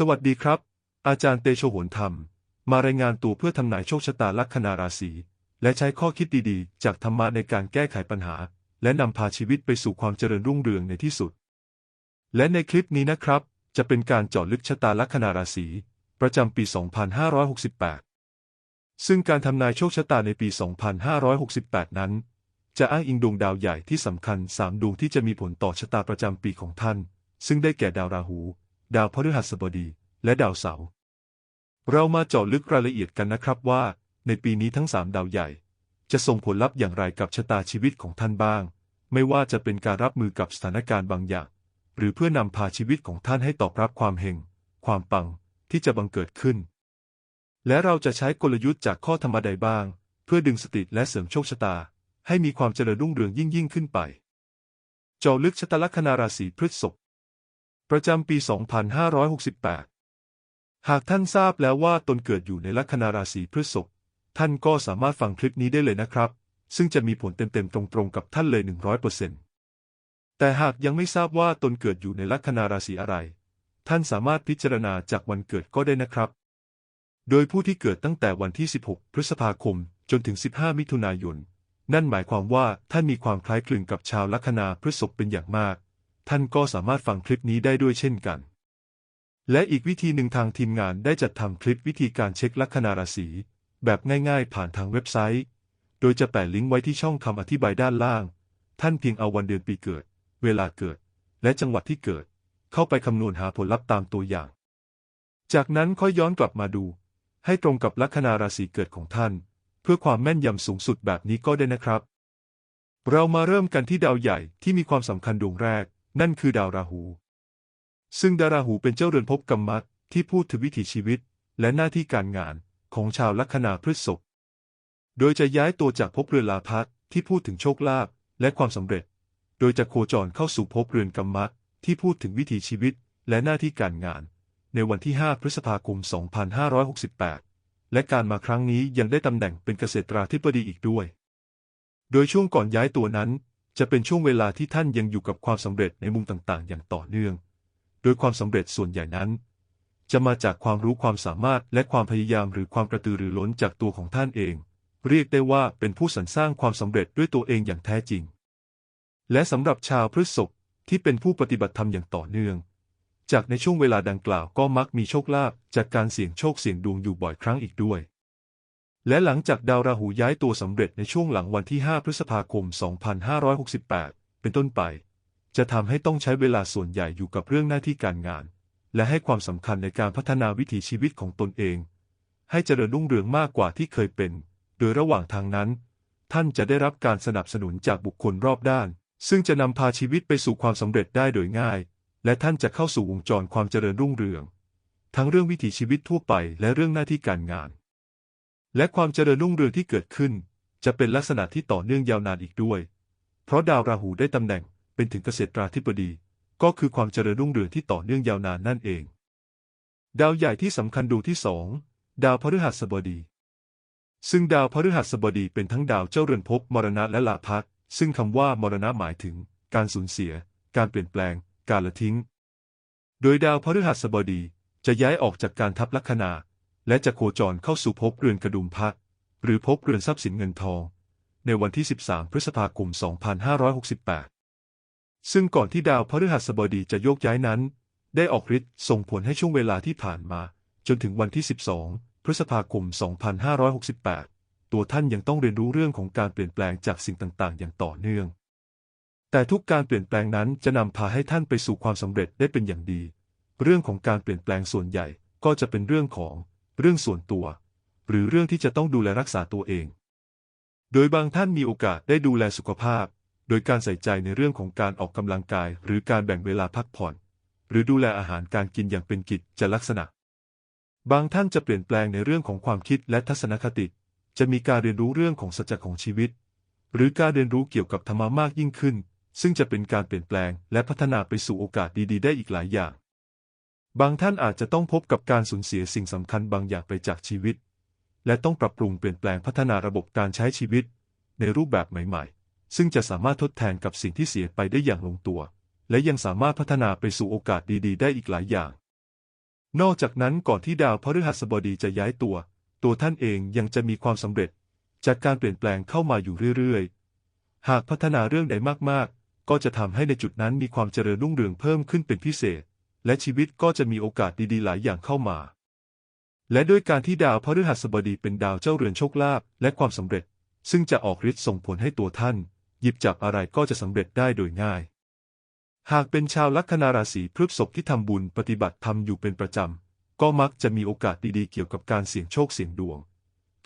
สวัสดีครับ อาจารย์เตโชโหนธรรม มารายงานตัวเพื่อทำนายโชคชะตาลัคนาราศี และใช้ข้อคิดดีๆ จากธรรมะในการแก้ไขปัญหา และนำพาชีวิตไปสู่ความเจริญรุ่งเรืองในที่สุด และในคลิปนี้นะครับ จะเป็นการเจาะลึกชะตาลัคนาราศีประจำปี 2568 ซึ่งการทำนายโชคชะตาในปี 2568 นั้น จะอ้างอิงดวงดาวใหญ่ที่สำคัญ 3 ดวงที่จะมีผลต่อชะตาประจำปีของท่าน ซึ่งได้แก่ดาวราหู ดาวพฤหัสบดี และดาวเสาร์ เรามาเจาะลึกรายละเอียดกันนะครับว่า ในปีนี้ทั้ง3ดาวใหญ่ จะส่งผลลัพธ์อย่างไรกับชะตาชีวิตของท่านบ้าง ไม่ว่าจะเป็นการรับมือกับสถานการณ์บางอย่าง หรือเพื่อนำพาชีวิตของท่านให้ตอบรับความเฮงความปังที่จะบังเกิดขึ้น และเราจะใช้กลยุทธ์จากข้อธรรมใดบ้าง เพื่อดึงสติและเสริมโชคชะตา ให้มีความเจริญรุ่งเรืองยิ่งยิ่งขึ้นไป เจาะลึกชะตาลัคนาราศีพฤษภ ประจำปี 2568 หากท่านทราบแล้วว่าตนเกิดอยู่ในลัคนาราศีพฤษภ ท่านก็สามารถฟังคลิปนี้ได้เลยนะครับ ซึ่งจะมีผลเต็มๆ ตรงๆ กับท่านเลย 100%แต่หากยังไม่ทราบว่าตนเกิดอยู่ในลัคนาราศีอะไร ท่านสามารถพิจารณาจากวันเกิดก็ได้นะครับ โดยผู้ที่เกิดตั้งแต่วันที่ 16 พฤษภาคม จนถึง 15 มิถุนายน นั่นหมายความว่าท่านมีความคล้ายคลึงกับชาวลัคนาพฤษภเป็นอย่างมาก ท่านก็สามารถฟังคลิปนี้ได้ด้วยเช่นกัน และอีกวิธีหนึ่งทางทีมงานได้จัดทำคลิปวิธีการเช็คลัคนาราศีแบบง่ายๆ ผ่านทางเว็บไซต์ โดยจะแปะลิงก์ไว้ที่ช่องคำอธิบายด้านล่าง ท่านเพียงเอาวันเดือนปีเกิด เวลาเกิด และจังหวัดที่เกิด เข้าไปคำนวณหาผลลัพธ์ตามตัวอย่าง จากนั้นค่อยย้อนกลับมาดู ให้ตรงกับลัคนาราศีเกิดของท่าน เพื่อความแม่นยำสูงสุดแบบนี้ก็ได้นะครับ เรามาเริ่มกันที่ดาวใหญ่ที่มีความสำคัญดวงแรก นั่นคือดาวราหู ซึ่งดาวราหูเป็นเจ้าเรือนภพกรรมัตที่พูดถึงวิถีชีวิต และหน้าที่การงานของชาวลัคนาพฤษภโดยจะย้ายตัวจากภพเรือนลาพัสที่พูดถึงโชคลาภและความสำเร็จ โดยจะโคจรเข้าสู่ภพเรือนกรรมะที่พูดถึงวิถีชีวิตและหน้าที่การงาน ในวันที่ 5 พฤษภาคม 2568 และการมาครั้งนี้ยังได้ตำแหน่งเป็นเกษตราธิบดีอีกด้วย โดยช่วงก่อนย้ายตัวนั้น จะเป็นช่วงเวลาที่ท่านยังอยู่กับความสำเร็จในมุมต่างๆ อย่างต่อเนื่อง โดยความสำเร็จส่วนใหญ่นั้น จะมาจากความรู้ความสามารถและความพยายามหรือความกระตือรือร้นจากตัวของท่านเอง เรียกได้ว่าเป็นผู้สรรสร้างความสำเร็จด้วยตัวเองอย่างแท้จริง และสำหรับชาวพฤษภที่เป็นผู้ปฏิบัติธรรมอย่างต่อเนื่อง จากในช่วงเวลาดังกล่าวก็มักมีโชคลาภจากการเสี่ยงโชคเสี่ยงดวงอยู่บ่อยครั้งอีกด้วย และหลังจากดาวราหูย้ายตัวสำเร็จในช่วงหลังวันที่ 5 พฤษภาคม 2568 เป็นต้นไป จะทำให้ต้องใช้เวลาส่วนใหญ่อยู่กับเรื่องหน้าที่การงาน และให้ความสำคัญในการพัฒนาวิถีชีวิตของตนเอง ให้เจริญรุ่งเรืองมากกว่าที่เคยเป็น โดยระหว่างทางนั้น ท่านจะได้รับการสนับสนุนจากบุคคลรอบด้าน ซึ่งจะนำพาชีวิตไปสู่ความสำเร็จได้โดยง่าย และท่านจะเข้าสู่วงจรความเจริญรุ่งเรือง ทั้งเรื่องวิถีชีวิตทั่วไปและเรื่องหน้าที่การงาน และความเจริญรุ่งเรืองที่เกิดขึ้น จะเป็นลักษณะที่ต่อเนื่องยาวนานอีกด้วย เพราะดาวราหูได้ตำแหน่งเป็นถึงเกษตราธิบดี ก็คือความเจริญรุ่งเรืองที่ต่อเนื่องยาวนานนั่นเอง ดาวใหญ่ที่สำคัญดวงที่สองดาวพฤหัสบดี ซึ่งดาวพฤหัสบดีเป็นทั้งดาวเจ้าเรือนภพมรณะและลาภัสซึ่งคำว่ามรณะหมายถึง การสูญเสีย การเปลี่ยนแปลง การละทิ้ง โดยดาวพฤหัสบดีจะย้ายออกจากการทับลัคนา และจะโคจรเข้าสู่ภพเรือนกระดุมพักหรือภพเรือนทรัพย์สินเงินทอง ในวันที่ 13 พฤษภาคม 2568 ซึ่งก่อนที่ดาวพฤหัสบดีจะโยกย้ายนั้น ได้ออกฤทธิ์ส่งผลให้ช่วงเวลาที่ผ่านมา จนถึงวันที่ 12 พฤษภาคม 2568 ตัวท่านยังต้องเรียนรู้เรื่องของการเปลี่ยนแปลงจากสิ่งต่างๆ อย่างต่อเนื่อง แต่ทุกการเปลี่ยนแปลงนั้นจะนำพาให้ท่านไปสู่ความสำเร็จได้เป็นอย่างดี เรื่องของการเปลี่ยนแปลงส่วนใหญ่ก็จะเป็นเรื่องของ เรื่องส่วนตัว หรือเรื่องที่จะต้องดูแลรักษาตัวเอง โดยบางท่านมีโอกาสได้ดูแลสุขภาพ โดยการใส่ใจในเรื่องของการออกกำลังกาย หรือการแบ่งเวลาพักผ่อน หรือดูแลอาหารการกินอย่างเป็นกิจจะลักษณะ บางท่านจะเปลี่ยนแปลงในเรื่องของความคิดและทัศนคติ จะมีการเรียนรู้เรื่องของสัจจของชีวิต หรือการเรียนรู้เกี่ยวกับธรรมะมากยิ่งขึ้น ซึ่งจะเป็นการเปลี่ยนแปลงและพัฒนาไปสู่โอกาสดี ๆ ได้อีกหลายอย่าง บางท่านอาจจะต้องพบกับการสูญเสียสิ่งสำคัญบางอย่างไปจากชีวิต และต้องปรับปรุงเปลี่ยนแปลงพัฒนาระบบการใช้ชีวิต ในรูปแบบใหม่ ๆ ซึ่งจะสามารถทดแทนกับสิ่งที่เสียไปได้อย่างลงตัว และยังสามารถพัฒนาไปสู่โอกาสดีๆ ได้อีกหลายอย่าง นอกจากนั้นก่อนที่ดาวพฤหัสบดีจะย้ายตัว ตัวท่านเองยังจะมีความสำเร็จ จากการเปลี่ยนแปลงเข้ามาอยู่เรื่อยๆ หากพัฒนาเรื่องใดมากๆ ก็จะทำให้ในจุดนั้นมีความเจริญรุ่งเรืองเพิ่มขึ้นเป็นพิเศษ และชีวิตก็จะมีโอกาสดีๆ หลายอย่างเข้ามา และด้วยการที่ดาวพฤหัสบดีเป็นดาวเจ้าเรือนโชคลาภและความสำเร็จ ซึ่งจะออกฤทธิ์ส่งผลให้ตัวท่าน หยิบจับอะไรก็จะสำเร็จได้โดยง่าย หากเป็นชาวลัคนาราศีพฤษภที่ทำบุญปฏิบัติธรรมอยู่เป็นประจำ ก็มักจะมีโอกาสดีๆ เกี่ยวกับการเสี่ยงโชคเสี่ยงดวง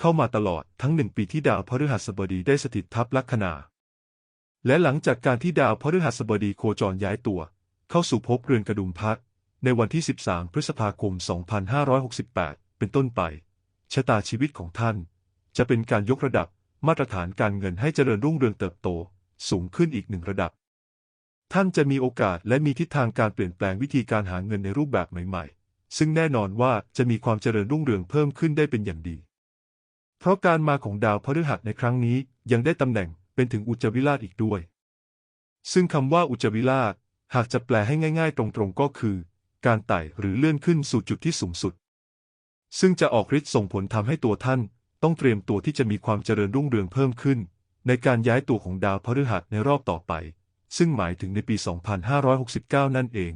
เข้ามาตลอดทั้งหนึ่งปีที่ดาวพฤหัสบดีได้สถิตทับลัคนาและหลังจากการที่ดาวพฤหัสบดีโคจรย้ายตัว เข้าสู่ภพเรือนกระดุมพัด ในวันที่ 13 พฤษภาคม 2568 เป็นต้นไป ชะตาชีวิตของท่าน จะเป็นการยกระดับมาตรฐานการเงินให้เจริญรุ่งเรืองเติบโต สูงขึ้นอีกหนึ่งระดับ ท่านจะมีโอกาสและมีทิศทางการเปลี่ยนแปลงวิธีการหาเงินในรูปแบบใหม่ๆ ซึ่งแน่นอนว่าจะมีความเจริญรุ่งเรืองเพิ่มขึ้นได้เป็นอย่างดี เพราะการมาของดาวพฤหัสในครั้งนี้ยังได้ตำแหน่งเป็นถึงอุจวิราชอีกด้วย ซึ่งคำว่าอุจจวิราชหากจะแปลให้ง่าย ๆ ตรงๆก็คือ การไต่หรือเลื่อนขึ้นสู่จุดที่สูงสุด ซึ่งจะออกฤทธิ์ส่งผลทำให้ตัวท่านต้องเตรียมตัวที่จะมีความเจริญรุ่งเรืองเพิ่มขึ้น ในการย้ายตัวของดาวพฤหัสในรอบต่อไป ซึ่งหมายถึงในปี 2569 นั่นเอง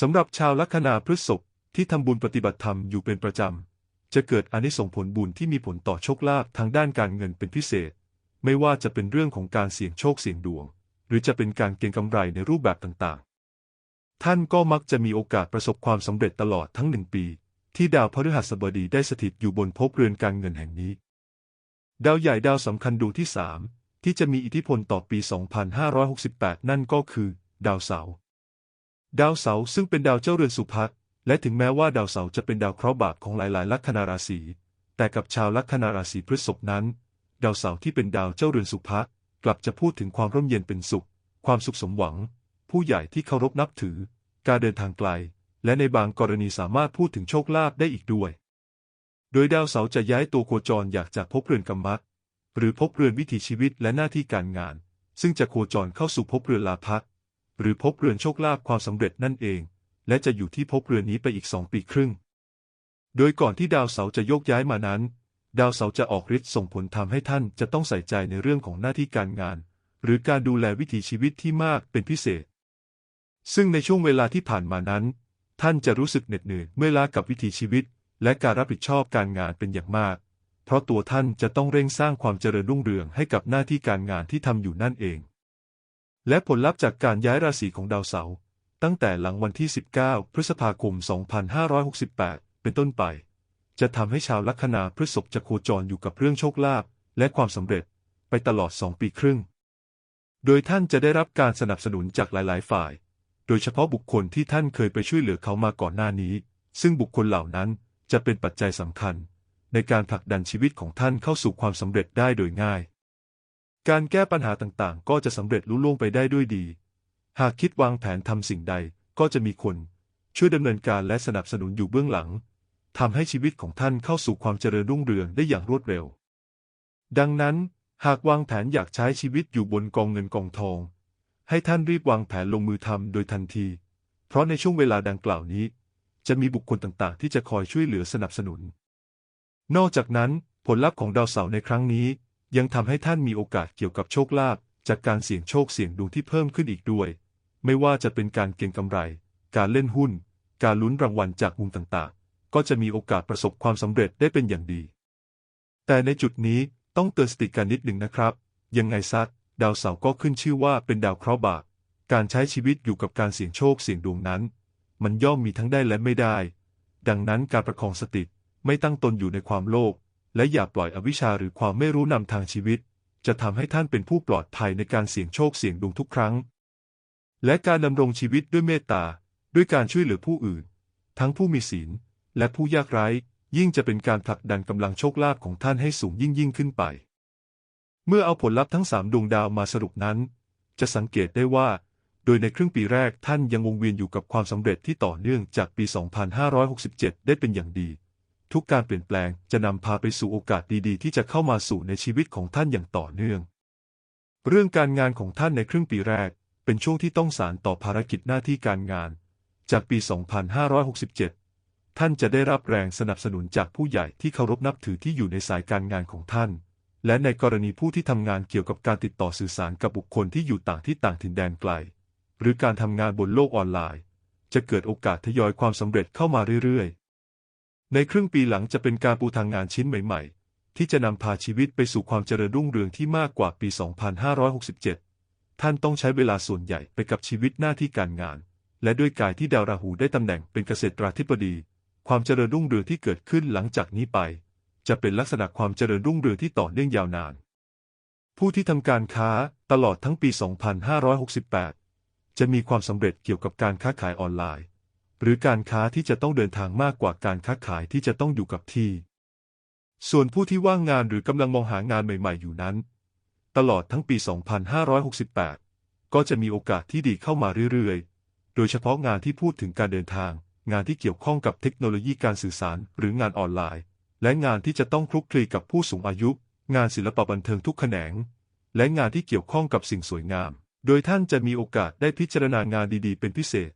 สำหรับชาวลัคนาพฤษภที่ทำบุญปฏิบัติธรรมอยู่เป็นประจำ จะเกิดอานิสงส์ผลบุญที่มีผลต่อโชคลาภทางด้านการเงินเป็นพิเศษ ไม่ว่าจะเป็นเรื่องของการเสี่ยงโชคเสี่ยงดวง หรือจะเป็นการเก็งกำไรในรูปแบบต่างๆ ท่านก็มักจะมีโอกาสประสบความสำเร็จตลอดทั้งหนึ่งปี ที่ดาวพฤหัสบดีได้สถิตอยู่บนภพเรือนการเงินแห่งนี้ ดาวใหญ่ดาวสำคัญดวงที่สามที่จะมีอิทธิพลต่อปี 2568 นั่นก็คือ ดาวเสาร์ดาวเสาร์ซึ่งเป็นดาวเจ้าเรือนสุภักและถึงแม้ว่าดาวเสาร์จะเป็นดาวเคราะห์บาปของหลายๆ ลัคนาราศี แต่กับชาวลัคนาราศีพฤษภนั้น ดาวเสาร์ที่เป็นดาวเจ้าเรือนสุภะกลับจะพูดถึงความร่มเย็นเป็นสุข ความสุขสมหวัง ผู้ใหญ่ที่เคารพนับถือ การเดินทางไกล และในบางกรณีสามารถพูดถึงโชคลาภได้อีกด้วย โดยดาวเสาร์จะย้ายตัวโคจรอยากจากภพเรือนกรรมะหรือภพเรือนวิถีชีวิตและหน้าที่การงาน ซึ่งจะโคจรเข้าสู่ภพเรือนลาภะหรือภพเรือนโชคลาภความสำเร็จนั่นเอง และจะอยู่ที่ภพเรือนนี้ไปอีกสองปีครึ่ง โดยก่อนที่ดาวเสาร์จะโยกย้ายมานั้น ดาวเสาร์จะออกฤทธิ์ส่งผลทำให้ท่านจะต้องใส่ใจในเรื่องของหน้าที่การงาน หรือการดูแลวิถีชีวิตที่มากเป็นพิเศษ ซึ่งในช่วงเวลาที่ผ่านมานั้น ท่านจะรู้สึกเหน็ดเหนื่อยเมื่อล้ากับวิถีชีวิต และการรับผิดชอบการงานเป็นอย่างมาก เพราะตัวท่านจะต้องเร่งสร้างความเจริญรุ่งเรืองให้กับหน้าที่การงานที่ทำอยู่นั่นเอง และผลลัพธ์จากการย้ายราศีของดาวเสาร์ตั้งแต่หลังวันที่ 19 พฤษภาคม 2568 เป็นต้นไป จะทำให้ชาวลัคนาพฤษภจะโคจรอยู่กับเรื่องโชคลาภและความสำเร็จไปตลอด 2 ปีครึ่ง โดยท่านจะได้รับการสนับสนุนจากหลาย ๆ ฝ่าย โดยเฉพาะบุคคลที่ท่านเคยไปช่วยเหลือเขามาก่อนหน้านี้ ซึ่งบุคคลเหล่านั้นจะเป็นปัจจัยสำคัญ ในการผลักดันชีวิตของท่านเข้าสู่ความสำเร็จได้โดยง่าย การแก้ปัญหาต่างๆ ก็จะสำเร็จลุล่วงไปได้ด้วยดี หากคิดวางแผนทำสิ่งใดก็จะมีคน ช่วยดำเนินการและสนับสนุนอยู่เบื้องหลังทำให้ชีวิตของท่านเข้าสู่ความเจริญรุ่งเรืองได้อย่างรวดเร็ว ดังนั้น หากวางแผนอยากใช้ชีวิตอยู่บนกองเงินกองทอง ให้ท่านรีบวางแผนลงมือทำโดยทันที เพราะในช่วงเวลาดังกล่าวนี้ จะมีบุคคลต่างๆ ที่จะคอยช่วยเหลือสนับสนุน นอกจากนั้นผลลัพธ์ของดาวเสาร์ในครั้งนี้ ยังทำให้ท่านมีโอกาสเกี่ยวกับโชคลาภจากการเสี่ยงโชคเสี่ยงดวงที่เพิ่มขึ้นอีกด้วย ไม่ว่าจะเป็นการเก็งกำไร การเล่นหุ้น การลุ้นรางวัลจากมุมต่างๆ ก็จะมีโอกาสประสบความสำเร็จได้เป็นอย่างดี แต่ในจุดนี้ต้องเตือนสติกันนิดหนึ่งนะครับ ยังไงซัด ดาวเสาร์ก็ขึ้นชื่อว่าเป็นดาวเคราะห์บาปการใช้ชีวิตอยู่กับการเสี่ยงโชคเสี่ยงดวงนั้น มันย่อมมีทั้งได้และไม่ได้ ดังนั้นการประคองสติไม่ตั้งตนอยู่ในความโลภและอย่าปล่อยอวิชชาหรือความไม่รู้นำทางชีวิต จะทำให้ท่านเป็นผู้ปลอดภัยในการเสี่ยงโชคเสี่ยงดวงทุกครั้ง และการดำรงชีวิตด้วยเมตตา ด้วยการช่วยเหลือผู้อื่น ทั้งผู้มีศีล และผู้ยากไร้ ยิ่งจะเป็นการผลักดันกำลังโชคลาภของท่านให้สูงยิ่งยิ่งขึ้นไป เมื่อเอาผลลัพธ์ทั้งสามดวงดาวมาสรุปนั้น จะสังเกตได้ว่า โดยในครึ่งปีแรกท่านยังวงเวียนอยู่กับความสำเร็จที่ต่อเนื่องจากปี 2567 ได้เป็นอย่างดี ทุกการเปลี่ยนแปลงจะนำพาไปสู่โอกาสดีๆ ที่จะเข้ามาสู่ในชีวิตของท่านอย่างต่อเนื่อง เรื่องการงานของท่านในครึ่งปีแรก เป็นช่วงที่ต้องสารต่อภารกิจหน้าที่การงาน จากปี 2567 ท่านจะได้รับแรงสนับสนุนจากผู้ใหญ่ที่เคารพนับถือที่อยู่ในสายการงานของท่าน และในกรณีผู้ที่ทำงานเกี่ยวกับการติดต่อสื่อสารกับบุคคลที่อยู่ต่างที่ต่างถิ่นแดนไกล หรือการทำงานบนโลกออนไลน์ จะเกิดโอกาสทยอยความสำเร็จเข้ามาเรื่อยๆ ในครึ่งปีหลังจะเป็นการปูทางงานชิ้นใหม่ ๆ ที่จะนำพาชีวิตไปสู่ความเจริญรุ่งเรืองที่มากกว่าปี 2567 ท่านต้องใช้เวลาส่วนใหญ่ไปกับชีวิตหน้าที่การงาน และด้วยกายที่ดาวราหูได้ตำแหน่งเป็นเกษตราธิบดี ความเจริญรุ่งเรืองที่เกิดขึ้นหลังจากนี้ไป จะเป็นลักษณะความเจริญรุ่งเรืองที่ต่อเนื่องยาวนาน ผู้ที่ทำการค้าตลอดทั้งปี 2568 จะมีความสำเร็จเกี่ยวกับการค้าขายออนไลน์ หรือการค้าที่จะต้องเดินทางมากกว่าการค้าขายที่จะต้องอยู่กับที่ ส่วนผู้ที่ว่างงานหรือกำลังมองหางานใหม่ ๆ อยู่นั้น ตลอดทั้งปี 2568 ก็จะมีโอกาสที่ดีเข้ามาเรื่อยๆ โดยเฉพาะงานที่พูดถึงการเดินทาง งานที่เกี่ยวข้องกับเทคโนโลยีการสื่อสาร หรืองานออนไลน์ และงานที่จะต้องคลุกคลีกับผู้สูงอายุ งานศิลปะบันเทิงทุกแขนง และงานที่เกี่ยวข้องกับสิ่งสวยงาม โดยท่านจะมีโอกาสได้พิจารณางานดีๆ เป็นพิเศษ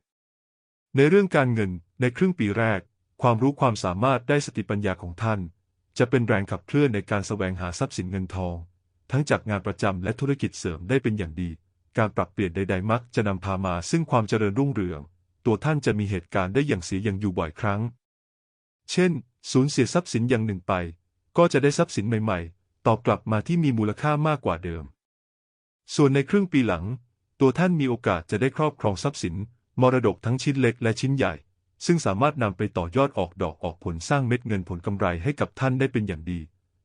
ในเรื่องการเงินในครึ่งปีแรก ความรู้ความสามารถได้สติปัญญาของท่าน จะเป็นแรงขับเคลื่อนในการแสวงหาทรัพย์สินเงินทอง ทั้งจากงานประจำและธุรกิจเสริมได้เป็นอย่างดี การปรับเปลี่ยนใด ๆ มักจะนำพามาซึ่งความเจริญรุ่งเรือง ตัวท่านจะมีเหตุการณ์ได้อย่างเสียอย่างอยู่บ่อยครั้ง เช่น สูญเสียทรัพย์สินอย่างหนึ่งไป ก็จะได้ทรัพย์สินใหม่ ๆ ตอบกลับมาที่มีมูลค่ามากกว่าเดิม ส่วนในครึ่งปีหลัง ตัวท่านมีโอกาสจะได้ครอบครองทรัพย์สิน มรดกทั้งชิ้นเล็กและชิ้นใหญ่ ซึ่งสามารถนำไปต่อยอดออกดอกออกผลสร้างเม็ดเงินผลกำไรให้กับท่านได้เป็นอย่างดี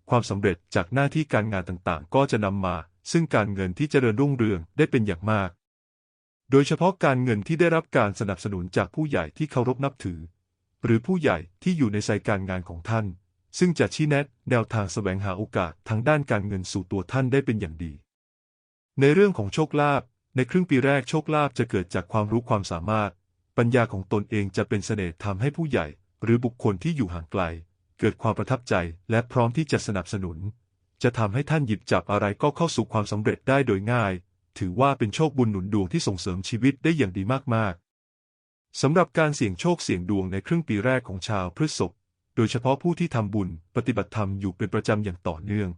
ความสำเร็จจากหน้าที่การงานต่างๆ ก็จะนำมา ซึ่งการเงินที่เจริญรุ่งเรืองได้เป็นอย่างมาก โดยเฉพาะการเงินที่ได้รับการสนับสนุนจากผู้ใหญ่ที่เคารพนับถือ หรือผู้ใหญ่ที่อยู่ในสายการงานของท่าน ซึ่งจะชี้แนะแนวทางแสวงหาโอกาสทางด้านการเงินสู่ตัวท่านได้เป็นอย่างดี ในเรื่องของโชคลาภในครึ่งปีแรกโชคลาภจะเกิดจากความรู้ความสามารถ ปัญญาของตนเองจะเป็นเสน่ห์ทำให้ผู้ใหญ่ หรือบุคคลที่อยู่ห่างไกล เกิดความประทับใจและพร้อมที่จะสนับสนุน จะทำให้ท่านหยิบจับอะไรก็เข้าสู่ความสำเร็จได้โดยง่าย ถือว่าเป็นโชคบุญหนุนดวงที่ส่งเสริมชีวิตได้อย่างดีมากๆ สำหรับการเสี่ยงโชคเสี่ยงดวงในครึ่งปีแรกของชาวพฤษภโดยเฉพาะผู้ที่ทำบุญปฏิบัติธรรมอยู่เป็นประจำอย่างต่อเนื่อง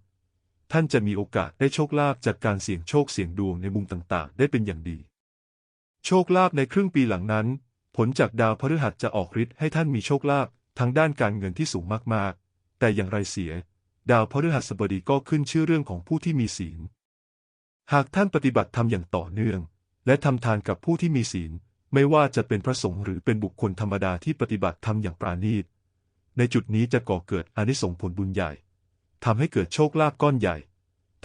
ท่านจะมีโอกาสได้โชคลาภจากการเสี่ยงโชคเสี่ยงดวงในมุมต่างๆ ได้เป็นอย่างดี โชคลาภในครึ่งปีหลังนั้น ผลจากดาวพฤหัสจะออกฤทธิ์ให้ท่านมีโชคลาภทางด้านการเงินที่สูงมากๆ แต่อย่างไรเสีย ดาวพฤหัสบดีก็ขึ้นชื่อเรื่องของผู้ที่มีศีล หากท่านปฏิบัติธรรมอย่างต่อเนื่อง และทำทานกับผู้ที่มีศีล ไม่ว่าจะเป็นพระสงฆ์หรือเป็นบุคคลธรรมดาที่ปฏิบัติธรรมอย่างปราณีต ในจุดนี้จะก่อเกิดอนิสงส์ผลบุญใหญ่ทำให้เกิดโชคลาภก้อนใหญ่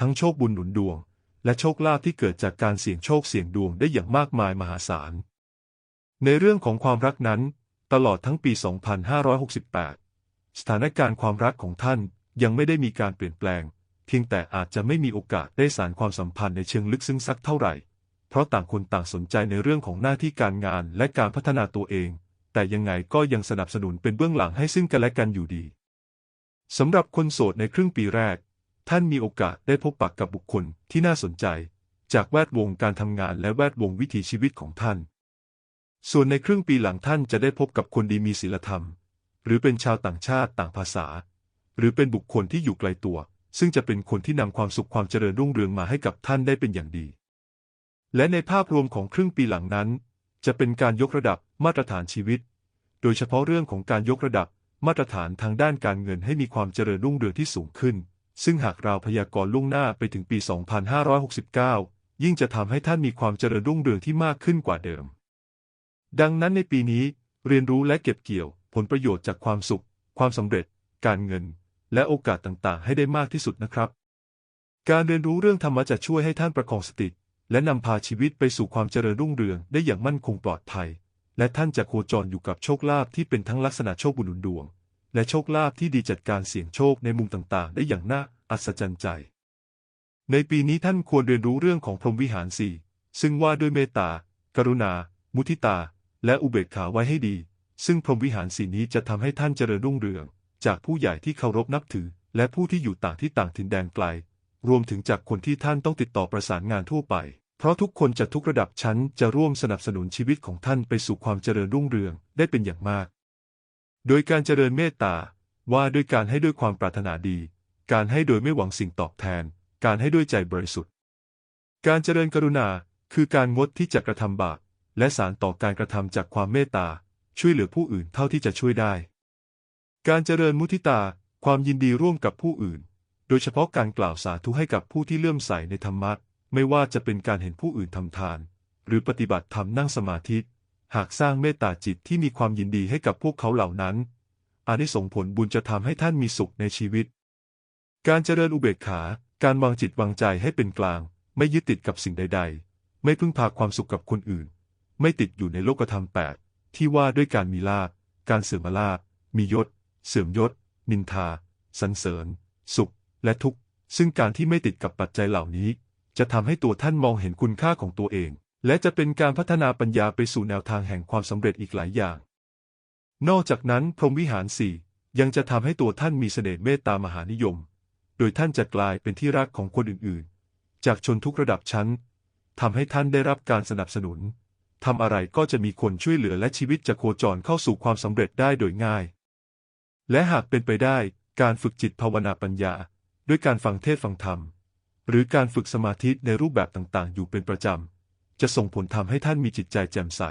ทั้งโชคบุญหนุนดวง และโชคลาภที่เกิดจากการเสี่ยงโชคเสี่ยงดวงได้อย่างมากมายมหาศาล ในเรื่องของความรักนั้น ตลอดทั้งปี 2568 สถานการณ์ความรักของท่านยังไม่ได้มีการเปลี่ยนแปลง เพียงแต่อาจจะไม่มีโอกาสได้สานความสัมพันธ์ในเชิงลึกซึ้งสักเท่าไหร่ เพราะต่างคนต่างสนใจในเรื่องของหน้าที่การงานและการพัฒนาตัวเอง แต่ยังไงก็ยังสนับสนุนเป็นเบื้องหลังให้ซึ่งกันและกันอยู่ดีสำหรับคนโสดในครึ่งปีแรก ท่านมีโอกาสได้พบปะกกับบุคคลที่น่าสนใจ จากแวดวงการทำงานและแวดวงวิถีชีวิตของท่าน ส่วนในครึ่งปีหลังท่านจะได้พบกับคนดีมีศีลธรรม หรือเป็นชาวต่างชาติต่างภาษา หรือเป็นบุคคลที่อยู่ไกลตัว ซึ่งจะเป็นคนที่นำความสุขความเจริญรุ่งเรืองมาให้กับท่านได้เป็นอย่างดี และในภาพรวมของครึ่งปีหลังนั้น จะเป็นการยกระดับมาตรฐานชีวิต โดยเฉพาะเรื่องของการยกระดับมาตรฐานทางด้านการเงินให้มีความเจริญรุ่งเรืองที่สูงขึ้น ซึ่งหากเราพยากรณ์ล่วงหน้าไปถึงปี 2569 ยิ่งจะทำให้ท่านมีความเจริญรุ่งเรืองที่มากขึ้นกว่าเดิม ดังนั้นในปีนี้เรียนรู้และเก็บเกี่ยว ผลประโยชน์จากความสุข ความสำเร็จ การเงิน และโอกาสต่างๆ ให้ได้มากที่สุดนะครับ การเรียนรู้เรื่องธรรมะจะช่วยให้ท่านประคองสติ และนำพาชีวิตไปสู่ความเจริญรุ่งเรืองได้อย่างมั่นคงปลอดภัย และท่านจะโคจรอยู่กับโชคลาภที่เป็นทั้งลักษณะโชคบุญดวง และโชคลาภที่ดีจัดการเสี่ยงโชคในมุมต่างๆ ได้อย่างน่าอัศจรรย์ใจ ในปีนี้ท่านควรเรียนรู้เรื่องของพรหมวิหารสี่ซึ่งว่าด้วยเมตตา กรุณา มุทิตา และอุเบกขาไว้ให้ดี ซึ่งพรหมวิหารสีนี้จะทำให้ท่านเจริญรุ่งเรือง จากผู้ใหญ่ที่เคารพนับถือ และผู้ที่อยู่ต่างที่ต่างถิ่นแดนไกล รวมถึงจากคนที่ท่านต้องติดต่อประสานงานทั่วไป เพราะทุกคนจากทุกระดับชั้นจะร่วมสนับสนุนชีวิตของท่านไปสู่ความเจริญรุ่งเรืองได้เป็นอย่างมาก โดยการเจริญเมตตาว่าด้วยการให้ด้วยความปรารถนาดี การให้โดยไม่หวังสิ่งตอบแทน การให้ด้วยใจบริสุทธิ์ การเจริญกรุณาคือการงดที่จะกระทำบาปและสารต่อการกระทำจากความเมตตา ช่วยเหลือผู้อื่นเท่าที่จะช่วยได้ การเจริญมุทิตา ความยินดีร่วมกับผู้อื่น โดยเฉพาะการกล่าวสาธุให้กับผู้ที่เลื่อมใสในธรรมะ ไม่ว่าจะเป็นการเห็นผู้อื่นทำทาน หรือปฏิบัติธรรมนั่งสมาธิ หากสร้างเมตตาจิตที่มีความยินดีให้กับพวกเขาเหล่านั้นอานิสงส์ผลบุญจะทำให้ท่านมีสุขในชีวิต การเจริญอุเบกขา การวางจิตวางใจให้เป็นกลาง ไม่ยึดติดกับสิ่งใด ๆ ไม่พึ่งพาความสุขกับคนอื่น ไม่ติดอยู่ในโลกธรรมแปดที่ว่าด้วยการมีลาภ การเสื่อมลาภ มียศ เสื่อมยศ นินทา สรรเสริญ สุข และทุกข์ ซึ่งการที่ไม่ติดกับปัจจัยเหล่านี้ จะทำให้ตัวท่านมองเห็นคุณค่าของตัวเอง และจะเป็นการพัฒนาปัญญาไปสู่แนวทางแห่งความสำเร็จอีกหลายอย่าง นอกจากนั้น พรหมวิหารสี่ยังจะทำให้ตัวท่านมีเสน่ห์เมตตามหานิยม โดยท่านจะกลายเป็นที่รักของคนอื่นๆ จากชนทุกระดับชั้นทำให้ท่านได้รับการสนับสนุนทำอะไรก็จะมีคนช่วยเหลือและชีวิตจะโคจรเข้าสู่ความสำเร็จได้โดยง่าย และหากเป็นไปได้ การฝึกจิตภาวนาปัญญา ด้วยการฟังเทศฟังธรรม หรือการฝึกสมาธิในรูปแบบต่างๆ อยู่เป็นประจำ จะส่งผลทำให้ท่านมีจิตใจแจ่มใส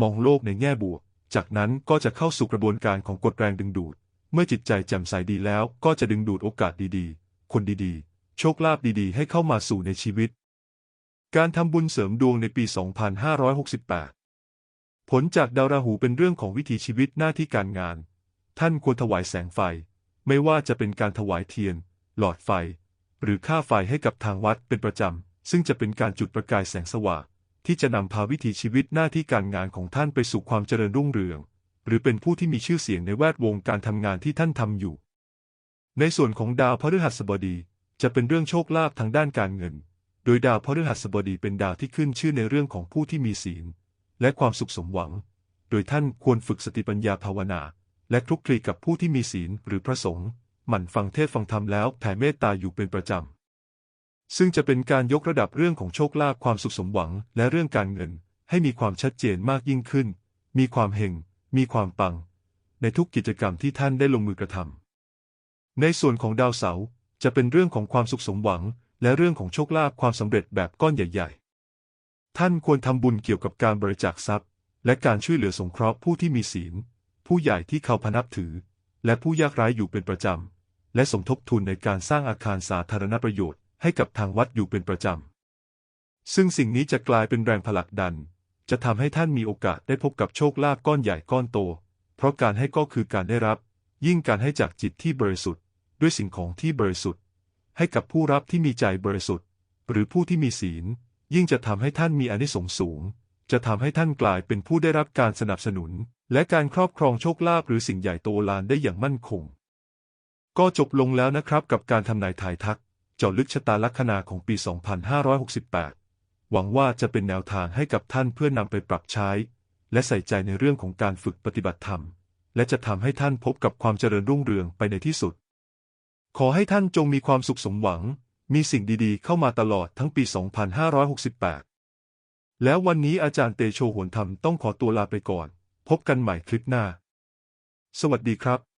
มองโลกในแง่บวก จากนั้นก็จะเข้าสู่กระบวนการของกฎแรงดึงดูด เมื่อจิตใจแจ่มใสดีแล้วก็จะดึงดูดโอกาสดีๆ คนดีๆ โชคลาภดีๆ ให้เข้ามาสู่ในชีวิต การทำบุญเสริมดวงในปี 2568 ผลจากดาวราหูเป็นเรื่องของวิถีชีวิตหน้าที่การงาน ท่านควรถวายแสงไฟ ไม่ว่าจะเป็นการถวายเทียน หลอดไฟ หรือค่าไฟให้กับทางวัดเป็นประจำ ซึ่งจะเป็นการจุดประกายแสงสว่างที่จะนำพาวิถีชีวิตหน้าที่การงานของท่านไปสู่ความเจริญรุ่งเรือง หรือเป็นผู้ที่มีชื่อเสียงในแวดวงการทำงานที่ท่านทำอยู่ ในส่วนของดาวพฤหัสบดีจะเป็นเรื่องโชคลาภทางด้านการเงิน โดยดาวพฤหัสบดีเป็นดาวที่ขึ้นชื่อในเรื่องของผู้ที่มีศีลและความสุขสมหวัง โดยท่านควรฝึกสติปัญญาภาวนา และคลุกคลีกับผู้ที่มีศีลหรือพระสงฆ์ หมั่นฟังเทศฟังธรรมแล้วแผ่เมตตาอยู่เป็นประจำ ซึ่งจะเป็นการยกระดับเรื่องของโชคลาภความสุขสมหวัง และเรื่องการเงิน ให้มีความชัดเจนมากยิ่งขึ้น มีความเฮงมีความปัง ในทุกกิจกรรมที่ท่านได้ลงมือกระทำในส่วนของดาวเสาร์จะเป็นเรื่องของความสุขสมหวัง และเรื่องของโชคลาภความสำเร็จแบบก้อนใหญ่ๆ ท่านควรทำบุญเกี่ยวกับการบริจาคทรัพย์ และการช่วยเหลือสงเคราะห์ผู้ที่มีศีล ผู้ใหญ่ที่เขาพนับถือ และผู้ยากไร้อยู่เป็นประจำ และสมทบทุนในการสร้างอาคารสาธารณประโยชน์ให้กับทางวัดอยู่เป็นประจำ ซึ่งสิ่งนี้จะกลายเป็นแรงผลักดัน จะทำให้ท่านมีโอกาสได้พบกับโชคลาภก้อนใหญ่ก้อนโต เพราะการให้ก็คือการได้รับ ยิ่งการให้จากจิตที่บริสุทธิ์ ด้วยสิ่งของที่บริสุทธิ์ ให้กับผู้รับที่มีใจบริสุทธิ์ หรือผู้ที่มีศีล ยิ่งจะทำให้ท่านมีอานิสงส์สูง จะทำให้ท่านกลายเป็นผู้ได้รับการสนับสนุน และการครอบครองโชคลาภหรือสิ่งใหญ่โตลานได้อย่างมั่นคง ก็จบลงแล้วนะครับกับการทำนายทายทัก เจาะลึกชะตาลัคนาของปี 2568 หวังว่าจะเป็นแนวทางให้กับท่านเพื่อนำไปปรับใช้ และใส่ใจในเรื่องของการฝึกปฏิบัติธรรม และจะทำให้ท่านพบกับความเจริญรุ่งเรืองไปในที่สุด ขอให้ท่านจงมีความสุขสมหวัง มีสิ่งดีๆ เข้ามาตลอดทั้งปี 2568 แล้ววันนี้อาจารย์เตโชโหนธรรมต้องขอตัวลาไปก่อน พบกันใหม่คลิปหน้า สวัสดีครับ